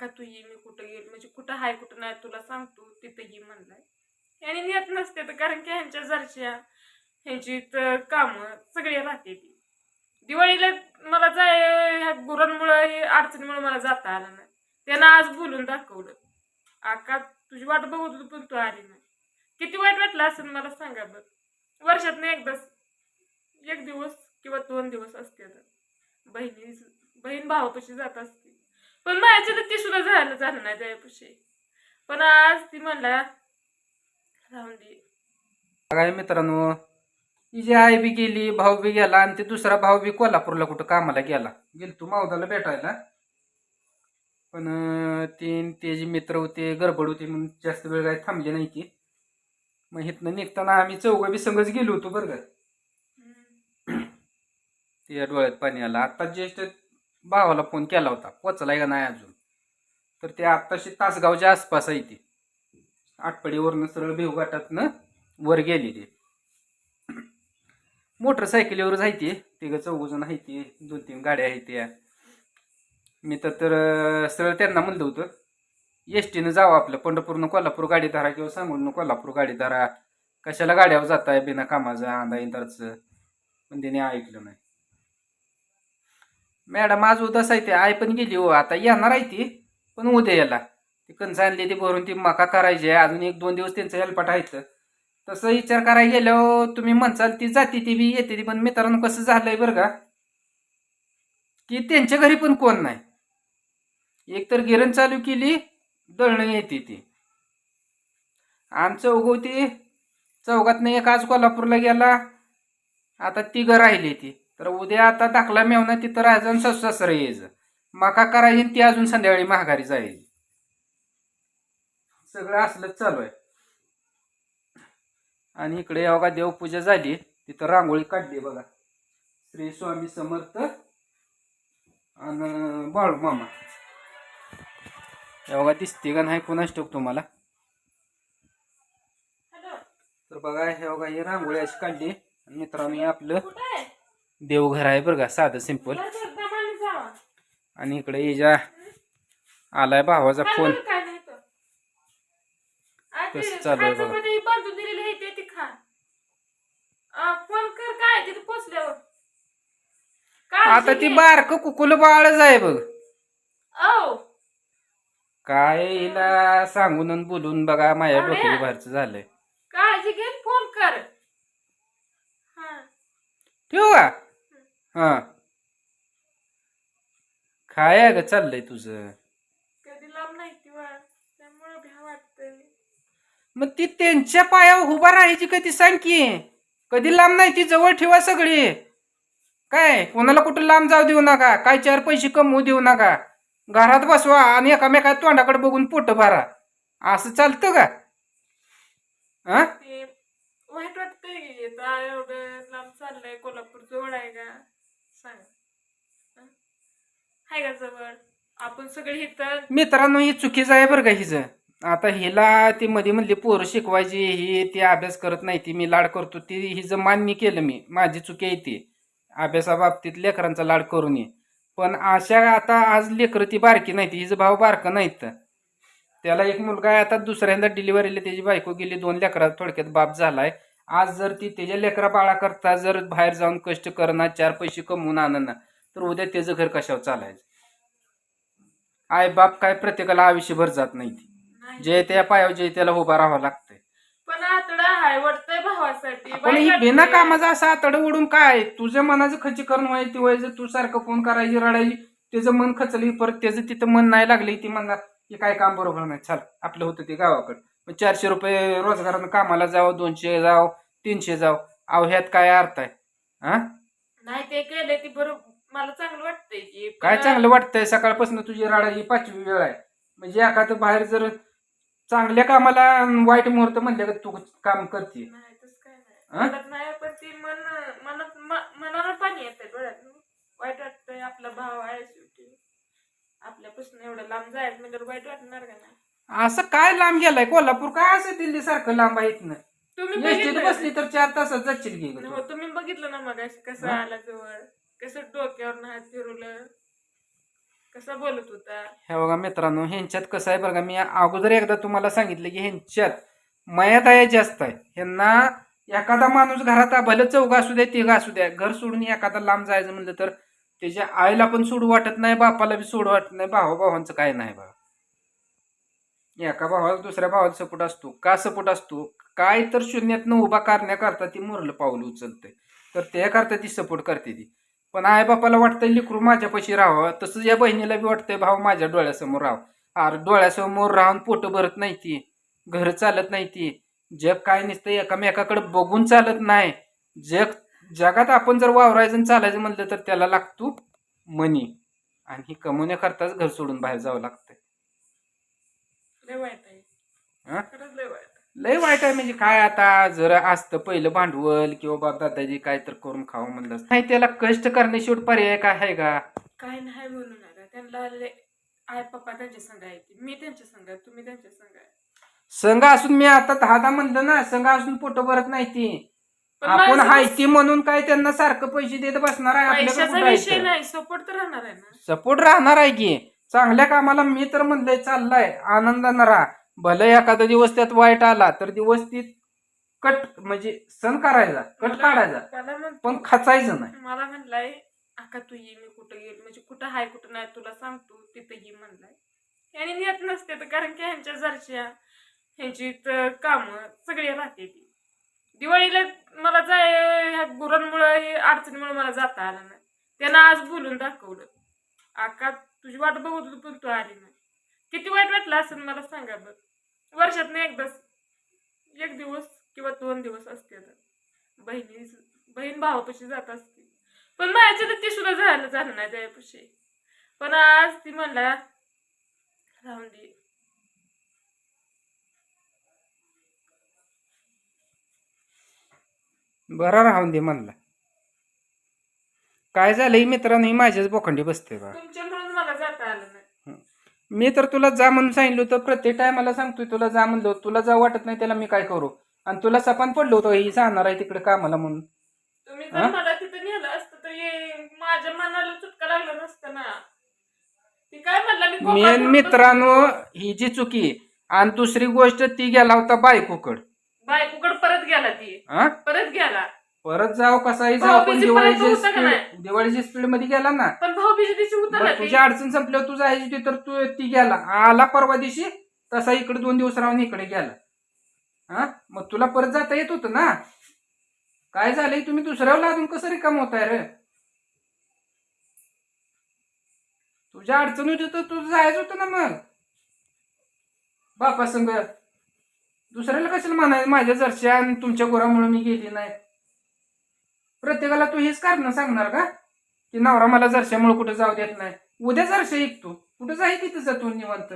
का तू ये मी कुठं येईल म्हणजे कुठं हाय कुठं नाही तुला सांगतो तिथं ये म्हणलाय. आणि नेत नसते तर कारण की ह्यांच्या जरच्या ह्यांची काम सगळी राहते ती. दिवाळीला मला जाय ह्या गुरांमुळं अडचणीमुळे मला जाता आलं नाही. त्यानं आज बोलून दाखवलं. आका तुझी वाट बघत होती पण तू आली नाही. किती वाईट वाटलं असेल मला सांगा बघ वर्षातनं एकदाच एक दिवस किंवा दोन दिवस असते तर. बहिणी बहीण भावापाशी जात असते. पण माझ्या तर ती सुद्धा झालं झालं नाही त्यापाशी पण आज ती म्हणला राहून दे. काय मित्रांनो हिची आई बी गेली भाऊ बी गेला आणि ते दुसरा भाऊ बी कोल्हापूरला कुठं कामाला गेला. गेल तू मावदाला भेटायला. पण अं, ते त्याचे मित्र होते गडबड होती म्हणून जास्त वेळ काही थांबले नाही ती. मग इथनं निघताना आम्ही चौघं बी संगच गेलो होतो बरं का. तिच्या डोळ्यात पाणी आलं. आत्ता ज्येष्ठ भावाला फोन केला होता. पोचलाय का नाही अजून? तर ते आत्ताशी तासगावच्या आसपास आहे ती. आटपडीवरनं सरळ भिवघाटातनं वर गेली ती. मोटरसायकलीवरच आहे ती. तिघं चौघजण आहे ती. दोन तीन गाड्या आहेत त्या. मी तर सरळ त्यांना म्हणलं होतं एस टीनं जावं आपलं. पंढरपूरनं कोल्हापूर गाडी धरा किंवा सांगून कोल्हापूर गाडी धरा. कशाला गाड्यावर जाताय बिना कामाचं आंधा इंदारचं पण तिने ऐकलं नाही. मॅडम आज उदास आहे ते. आई पण गेली हो. आता येणार आहे ती पण उद्या याला ती कणसं आणली ती भरून ती मका करायची आहे. अजून एक दोन दिवस त्यांचं हेल्पट आहेत. तसं विचार करायला गेल्यावर तुम्ही म्हणसाल ती जाते ती बी येते ती पण मित्रांनो कसं झालंय बरं का? की त्यांच्या घरी पण कोण नाही. एक तर गिरण चालू केली दळणं येते ती. आणि चौघात चौघातनं एक आज कोल्हापूरला गेला. आता तिघं राहिली ती. तर उद्या आता दाखला मेवना तिथं राहायचं आणि सासू सासरं यायचं. मका करायची ती अजून संध्याकाळी महागारी जायची सगळं असलंच चालू आहे. आणि इकडे बघा देवपूजा झाली. तिथं रांगोळी काढली बघा. श्री स्वामी समर्थ आणि बाळू मामा. बघा दिसते का नाही कोणाच ठेवतो तुम्हाला? तर बघा हे बघा ही रांगोळी अशी काढली. आणि आपलं देवघर आहे बरं का साधं सिंपल. आणि इकडे हिच्या आलाय भावाचा फोन कसं चालू आहे बघा. आता ती. बारक कुकुल बाळच आहे बघ. काय हिला सांगून बोलून बघा माझ्या. डोक्याच्या बाहेरचं झालंय. काळजी घे फोन कर. हा. ठेवू का? हा. काय आहे ग चाललंय तुझं. कधी लांब नाही ती वाट त्यामुळे भ्या वाटतंय. मग ती त्यांच्या पायावर उभा राहायची कधी सांग की कधी लांब नाही ती जवळ ठेवा सगळी. काय कोणाला कुठं लांब जाऊ देऊ नका काय चार पैसे कमवू देऊ नका. घरात बसवा आणि एकामेका तोंडाकडे बघून पोट भरा. असं चालतं का? हा ते वाईट वाटतंय की आता एवढं लांब चाललंय कोल्हापूर जवळ आहे का? का जवळ. आपण सगळे मित्रांनो ही चुकीचं आहे बरं का हिचं. आता हिला ती मध्ये म्हणली पोरं शिकवायची ही ती अभ्यास करत नाही ती मी लाड करतो. ती हिचं मान्य केलं मी. माझी चुकी आहे ती. अभ्यासाबाबतीत लेकरांचा लाड करू नये पण अशा आता आज लेकरं ती बारकी नाही ती हिचं भाव बारकं नाहीत. त्याला एक मुलगा आहे आता दुसऱ्यांदा डिलिव्हरीला त्याची बायको गेली दोन लेकरात थोडक्यात बाप झालाय. आज जर ती त्याच्या लेकरा करता जर बाहेर जाऊन कष्ट करणार चार पैसे कमवून आणणार तर उद्या त्याचं घर कशावर चालायचं? आई बाप काय प्रत्येकाला आयुष्यभर जात नाही. ती जे त्या पायावर जे त्याला उभा राहावं लागतंय. पण आतडा हाय वाटतंय भावासाठी. पण ही बिना. कामाचा असा आतड उडून काय? तुझ्या मनाचं खच्चीकरण व्हायची व्हायचं तू सारखं फोन करायची रडायची त्याचं मन खचली परत त्याचं तिथं मन नाही लागली ती म्हणणार की काय काम बरोबर नाही चाल आपलं होतं ते गावाकडं. मग चारशे रुपये रोजगारानं कामाला जावं दोनशे जाव तीनशे जाव. अहो ह्यात काय अर्थ आहे? हा? नाही ते केलंय ती बरोबर मला चांगलं वाटतंय की काय पण- चांगलं वाटतंय? सकाळपासून तुझी रडायची पाचवी वेळ आहे. म्हणजे एखादं बाहेर जर चांगल्या कामाला वाईट मुहूर्त म्हणले का तू काम करते? नाही तसं काय हं? नाही पण ती मन मनात म- मनाला पाणी येतंय डोळ्यात. वाईट वाटतंय आपला भाव आहे शेवटी. आपल्यापासून एवढं लांब जायचं म्हणजे वाईट वाटणार का नाही? असं काय लांब गेलाय? कोल्हापूर काय असं दिल्ली सारखं लांब आहे ना तुम्ही बघितलं बसली तर चार तासात जाशील की ग तू. हो, तुम्ही बघितलं ना मग कसं हं? आला जवळ? कसं डोक्यावर हात फिरवलं? कसा बोलत होता? हे बघा मित्रांनो ह्यांच्यात कसं आहे बघा मी अगोदर एकदा तुम्हाला सांगितलं की ह्यांच्यात मयादया जास्त आहे. ह्यांना एखादा माणूस घरात भलं चौघ असू द्या तिघ असू द्या घर सोडून एखादा लांब जायचं म्हणलं तर त्याच्या आईला पण सोडू वाटत नाही बापाला बी सोडू वाटत नाही भावा भावांचं काय नाही बघा एका भावाला दुसऱ्या भावाला सपोर्ट असतो. का सपोर्ट असतो? काय तर शून्यातनं उभा करण्याकरता ती मुरलं पाऊल उचलते तर त्याकरता ती सपोर्ट करते ती. पण आई बापाला वाटतंय लिकरू माझ्यापाशी राहावं. तसंच या बहिणीला बी वाटतंय भाऊ माझ्या डोळ्यासमोर राहावं अरे डोळ्यासमोर राहून पोट भरत नाही ती. घर चालत नाही ती. जग काय नसतं एकामेकाकडे बघून चालत नाही. जग जगात आपण जर वावरायचं चालायचं म्हणलं तर त्याला लागतो मनी. आणि ही कमवण्याकरताच घर सोडून बाहेर जावं लागतंय. आहे हा? लय वाईट आहे. म्हणजे काय आता? जर असतं पहिलं भांडवल किंवा बाप दादाजी काय तर करून खावं म्हणलं असतं. नाही त्याला कष्ट करण्याशिवाय पर्याय काय आहे का? काय नाही म्हणून आता त्यांना लय- आई पप्पा त्यांच्या संघ आहे मी त्यांच्या संघ आहे. तुम्ही त्यांच्या संघ आहे. संघ असून मी आता दहा दहा म्हणलं ना संघ असून पोट भरत नाही ती. पण आपण माझं हाय ती म्हणून काय त्यांना सारखं पैसे देत बसणार आहे? पैशाचा विषय नाही. सपोर्ट तर राहणार आहे ना. सपोर्ट राहणार आहे की. चांगल्या कामाला मी तर म्हणलंय चाललाय. आनंदानं राहा. भले एखादा दिवस त्यात वाईट आला तर दिवस ती कट म्हणजे सण करायचा कट काढायचा. मला म्हणतो- पण खचायचं नाही. मला म्हणलाय आका तू ये मी कुठं गेल म्हणजे कुठं हाय कुठं नाही तुला सांगतो तिथं ये म्हणलाय. आणि नेत नसते तर कारण की ह्यांच्या जरच्या ह्यांची काम सगळी राहते ती. दिवाळीला मला जाय ह्या गुरांमुळे अडचणीमुळे मला जाता आलं नाही. त्यानं आज बोलून दाखवलं. आका तुझी वाट बघत होती पण तू आली नाही. किती वाईट वाटलं असं मला सांगा बघ वर्षात एकदाच. एक दिवस किंवा दोन दिवस असते. बहिणी बहीण भावापाशी जात असते. पण माझ्या तर ती सुद्धा झालं झालं नाही त्यापाशी पण आज ती म्हणला राहून दे. बरा राहून दे म्हणला. काय झालंय मित्रांनो? माझ्याच बोखंडी बसते बा. नाही मी तर तुला जा म्हणून सांगितलं होतं. प्रत्येक टायमाला सांगतोय तुला जा म्हणलो. तुला जा वाटत नाही त्याला मी काय करू? आणि तुला सपान पडलो होतं ही जाणार आहे तिकडे कामाला म्हणून. तुम्ही हा? मला तिथं नेलं असतं तर माझ्या मनाला चुटका लागला नसतं ना. ती काय म्हणला मी मेन. मित्रांनो ही जी चुकी आणि दुसरी गोष्ट ती गेला होता बायकोकड. बायकोकडे परत गेला ती. हा? परत गेला. परत जाव कसाही जाव पण भाऊबीजी पर्यंत दिवाळीच्या होतं का नाही? स्पीड दिवाळीच्या स्पीडमध्ये गेला ना. पण भाऊ बीजी तिची उतरला मग ती. तुझी अडचण संपल्यावर तू जायची होती तर तू ती गेला. आला परवा दिवशी तसा इकडे दोन दिवस राहून इकडे गेला. हा? मग तुला परत जाता येत होतं ना. काय झालंय? तुम्ही दुसऱ्यावर लादून कसं रिकाम होताय रे? तुझ्या अडचण होती तर तुझं जायचं होतं ना मग. बापा संग दुसऱ्याला कशाला म्हणायचं? माझ्या जरशा आणि तुमच्या गुरामुळे मी गेली नाही. प्रत्येकाला तू हेच कारण सांगणार का? की नवरा मला जरशामुळे कुठं जाऊ देत नाही. उद्या जरशा ऐकतो कुठं जाईल तिथं जातो निवांत?